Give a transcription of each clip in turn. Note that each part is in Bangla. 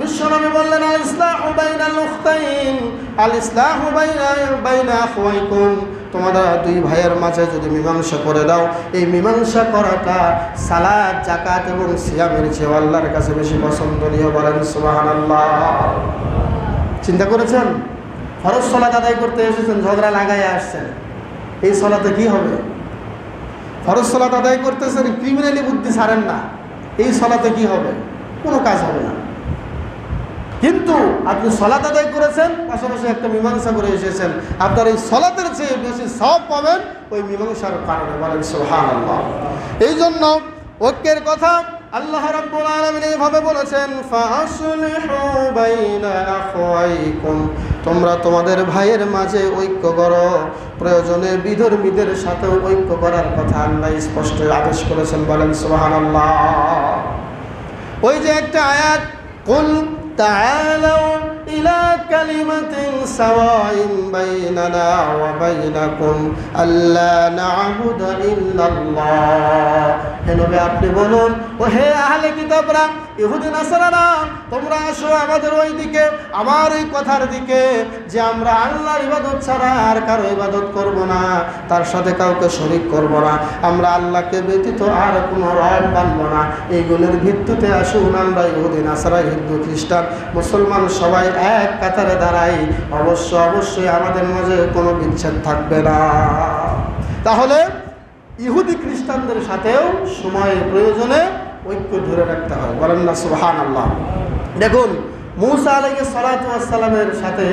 বিশ্বনবী বললেন আল ইসলাহু বাইনাল উখতাইন আল ইসলাহু বাইনা বাইনা আখওয়াইকুম। তোমরা দুই ভাইয়ের মাঝে যদি মীমাংসা করে দাও, এই মীমাংসা করাটা সালাদ জাকাত এবং সিয়ামের চেয়ে আল্লাহর কাছে বেশি পছন্দনীয় বলেন সুবহানাল্লাহ। চিন্তা করেছেন? ফরজ সলাত আদায় করতে এসেছেন, ঝগড়া লাগাই আসছেন। এই সলাতে কি হবে? ফরজ সলাত আদায় করতেছেন ক্রিমিনালি বুদ্ধি ছাড়েন না। এই সলাতে কি হবে? কোনো কাজ হবে না। কিন্তু আপনি সলাত আদায় করেছেন, পাশাপাশি একটা মীমাংসা করে এসেছেন। আপনার এই সলাতের চেয়ে বেশি সব পাবেন ওই মীমাংসার কারণে বলেন সোহান আল্লাহ এই জন্য ঐক্যের কথা আল্লাহ রাব্বুল আলামিন এইভাবে বলেছেন ফাসলিহু বাইনা আখওয়াইকুম। তোমরা তোমাদের ভাইয়ের মাঝে ঐক্য করো। প্রয়োজনে বিধর্মীদের সাথেও ঐক্য করার কথা আল্লাহ স্পষ্ট আদেশ করেছেন বলেন সুবহানাল্লাহ। ওই যে একটা আয়াত, কুল তাআলাউ বাইনানা ওয়া বাইনাকুম আল্লা না'বুদা ইল্লাল্লাহ হে নবী, আপনি বলুন, ও হে আহলে কিতাবরা, ইহুদি, নাসারারা, তোমরা আসো আমাদের ওই দিকে, আমার এই কথার দিকে, যে আমরা আল্লাহর ইবাদত ছাড়া আর কারও ইবাদত করব না, তার সাথে কাউকে শরিক করব না, আমরা আল্লাহকে ব্যতীত আর কোনো রব মানব না। এইগুলোর ভিত্তিতে আসুন আমরা ইহুদি, নাসারা, হিন্দু, খ্রিস্টান, মুসলমান সবাই এক কাতারে দাঁড়াই, অবশ্য অবশ্যই আমাদের মাঝে কোনো বিচ্ছেদ থাকবে না। তাহলে ইহুদি খ্রিস্টানদের সাথেও সময়ের প্রয়োজনে ঐক্য ধরে রাখতে হয়। বলেন না সুহান আল্লাহ দেখুন, মৌসা আলাইকে সালাতামের সাথে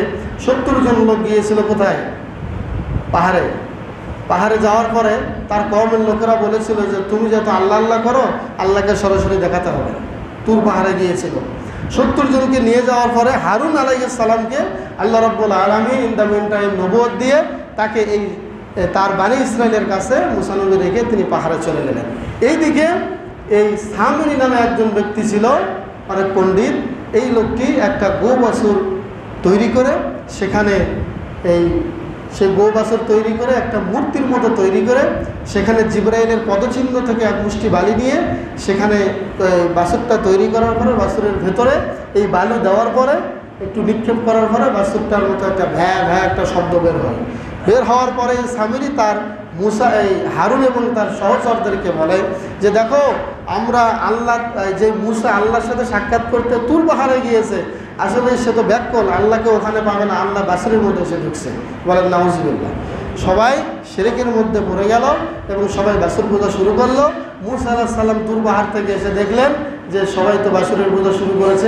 সত্তর জন লোক গিয়েছিল কোথায়? পাহাড়ে। পাহাড়ে যাওয়ার পরে তার কমের লোকেরা বলেছিল যে, তুমি যত আল্লাহ আল্লাহ করো, আল্লাহকে সরাসরি দেখাতে হবে। তুর পাহাড়ে গিয়েছিল। সত্তর জনকে নিয়ে যাওয়ার পরে হারুন আলাইহিস সালামকে আল্লাহ রব্বুল আলমী ইন দ্য মিন টাইম নবদ দিয়ে তাকে এই তার বাণী ইসরায়েলের কাছে মুসানবী রেখে তিনি পাহাড়ে চলে গেলেন। এইদিকে এই সামিনী নামে একজন ব্যক্তি ছিল, অনেক পণ্ডিত। এই লোকটি একটা গো বাছুর তৈরি করে সেখানে এই সেই বাছুর তৈরি করে, একটা মূর্তির মতো তৈরি করে, সেখানে জিব্রাইলের পদচিহ্ন থেকে এক মুষ্টি বালি নিয়ে সেখানে এই বাছুরটা তৈরি করার পরে, বাছুরের ভেতরে এই বালু দেওয়ার পরে, একটু নিক্ষেপ করার পরে বাছুরটার মতো একটা ভ্যা ভ্যা একটা শব্দ বের হয়। বের হওয়ার পরে স্বামীরই তার মুসা, এই হারুন এবং তার সহচরদেরকে বলে যে, দেখো, আমরা আল্লাহ যে মুসা আল্লাহর সাথে সাক্ষাৎ করতে তুর পাহাড়ে গিয়েছে আসলে সে তো ব্যাকল আল্লাহকে ওখানে পাবে না, আল্লাহ বাসরের মধ্যে সে ঢুকছে। বলেন, নাউজিবুল্লাহ। সবাই সেরেকের মধ্যে পড়ে গেল এবং সবাই বাসুর পূজা শুরু করল। মুসা আল্লাহ সাল্লাম পাহাড় থেকে এসে দেখলেন যে সবাই তো বাসুরের পূজা শুরু করেছে।